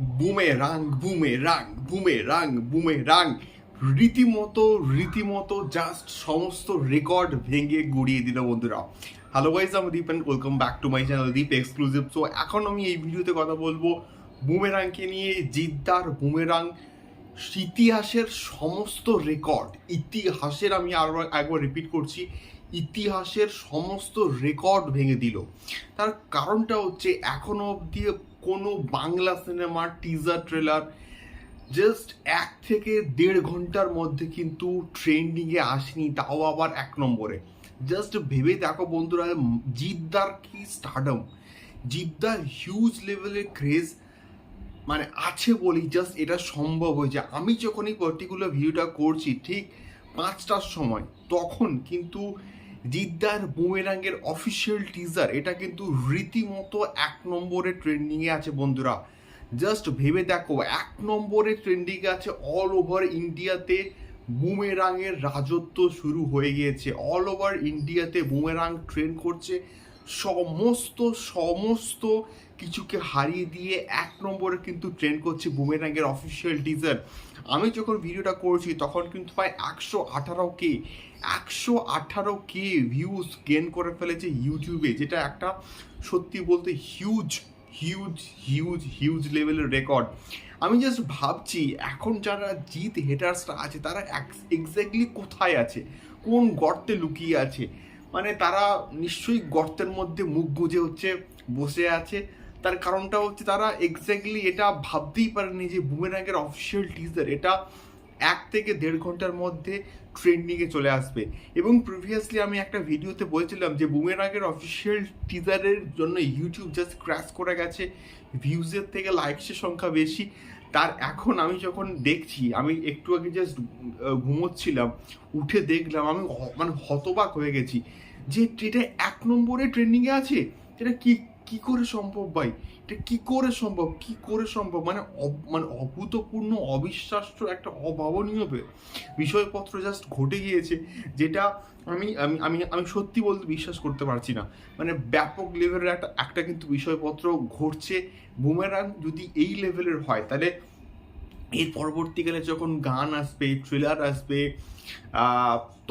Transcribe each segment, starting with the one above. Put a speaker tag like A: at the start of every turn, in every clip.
A: বুমে রাং বুমে রাং বুমে বুমে রাং রীতিমতো রীতিমতো জাস্ট সমস্ত রেকর্ড ভেঙে গুড়িয়ে দিল বন্ধুরা। হ্যালো গাইজ আমি Deep and welcome back to my channel Deep exclusive so এখন আমি এই ভিডিওতে কথা বলব বুমেরাংকে নিয়ে, জিদ্দার বুমেরাং। ইতিহাসের সমস্ত রেকর্ড ইতিহাসের আমি আরও একবার রিপিট করছি। ইতিহাসের সমস্ত রেকর্ড ভেঙে দিল। তার কারণটা হচ্ছে এখনও অবধি কোনো বাংলা সিনেমার টিজার ট্রেলার জাস্ট এক থেকে দেড় ঘণ্টার মধ্যে কিন্তু ট্রেন্ডিংয়ে আসেনি, তাও আবার এক নম্বরে। জাস্ট ভেবে দেখো বন্ধুরা, জিদ্দার কি স্টার্ডম জিদ্দার হিউজ লেভেলের ক্রেজ মানে আছে বলি জাস্ট এটা সম্ভব হয়েছে। আমি যখন এই পার্টিকুলার ভিডিওটা করছি, ঠিক পাঁচটার সময়, তখন কিন্তু জিদ্দার বুমেরাঙ্গের অফিসিয়াল টিজার এটা কিন্তু রীতিমতো এক নম্বরে ট্রেন্ডিংয়ে আছে বন্ধুরা। জাস্ট ভেবে দেখো, এক নম্বরে ট্রেন্ডিংয়ে আছে অল ওভার ইন্ডিয়াতে বুমেরাঙের রাজত্ব শুরু হয়ে গিয়েছে। অল ওভার ইন্ডিয়াতে বুমেরাং ট্রেন করছে। সমস্ত সমস্ত কিছুকে হারিয়ে দিয়ে এক নম্বরে কিন্তু ট্রেন করছে বুমেরাঙ্গের অফিসিয়াল টিজার আমি যখন ভিডিওটা করছি, তখন কিন্তু প্রায় একশো আঠারো কে, একশো আঠারো কে ভিউজ গেন করে ফেলেছে ইউটিউবে যেটা একটা সত্যি বলতে হিউজ হিউজ হিউজ হিউজ লেভেলের রেকর্ড আমি জাস্ট ভাবছি, এখন যারা জিত হেটার্সরা আছে, তারা এক্স্যাক্টলি কোথায় আছে? কোন গর্তে লুকিয়ে আছে? মানে তারা নিশ্চয়ই গর্তের মধ্যে মুখ গুঁজে হচ্ছে, বসে আছে। তার কারণটা হচ্ছে তারা এক্স্যাক্টলি এটা ভাবতেই পারেনি যে বুমেরাঙ্গের অফিসিয়াল টিজার এটা এক থেকে দেড় ঘণ্টার মধ্যে ট্রেন্ডিংয়ে চলে আসবে। এবং প্রিভিয়াসলি আমি একটা ভিডিওতে বলছিলাম যে বুমেরাঙ্গের অফিসিয়াল টিজারের জন্য ইউটিউব জাস্ট ক্র্যাশ করে গেছে ভিউজের থেকে লাইকসের সংখ্যা বেশি। তার এখন আমি যখন দেখছি, আমি একটু আগে জাস্ট ঘুমোচ্ছিলাম, উঠে দেখলাম, আমি মানে হতবাক হয়ে গেছি যে এটা এক নম্বরে ট্রেন্ডিংয়ে আছে? এটা কি কি করে সম্ভব ভাই? এটা কি করে সম্ভব? কি করে সম্ভব? মানে মানে অভূতপূর্ণ, অবিশ্বাস্য একটা অভাবনীয় বিষয়পত্র জাস্ট ঘটে গিয়েছে, যেটা আমি আমি আমি আমি সত্যি বলতে বিশ্বাস করতে পারছি না। মানে ব্যাপক লেভেলের একটা একটা কিন্তু বিষয়পত্র ঘটছে। বুমেরাং যদি এই লেভেলের হয়, তাহলে এর পরবর্তীকালে যখন গান আসবে ট্রেলার আসবে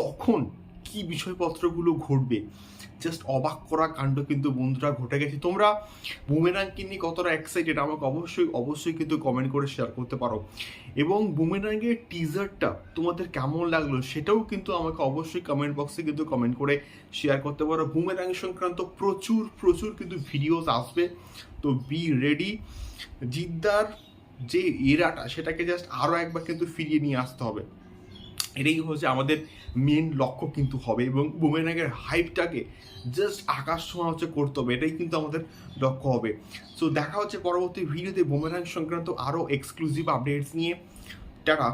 A: তখন কি বিষয়পত্রগুলো ঘটবে? জাস্ট অবাক করা কাণ্ড কিন্তু বন্ধুরা ঘটে গেছে। তোমরা বুমেরাংকে নিয়ে কতটা এক্সাইটেড আমাকে অবশ্যই অবশ্যই কিন্তু কমেন্ট করে শেয়ার করতে পারো। এবং বুমেরাঙ্গের টিজারটা তোমাদের কেমন লাগল সেটাও কিন্তু আমাকে অবশ্যই কমেন্ট বক্সে কিন্তু কমেন্ট করে শেয়ার করতে পারো। বুমেরাং সংক্রান্ত প্রচুর প্রচুর কিন্তু ভিডিওস আসবে। তো বি রেডি জিদ্দার যে এরাটা, সেটাকে জাস্ট আরও একবার কিন্তু ফিরিয়ে নিয়ে আসতে হবে। এটাই হচ্ছে আমাদের মেন লক্ষ্য কিন্তু হবে এবং বুমেরাঙ্গের হাইপটাকে জাস্ট আকাশ ছোঁয়া হচ্ছে করতে হবে, এটাই কিন্তু আমাদের লক্ষ্য হবে। সো দেখা হচ্ছে পরবর্তী ভিডিওতে বুমেরাং সংক্রান্ত আরও এক্সক্লুসিভ আপডেটস নিয়ে। টাকা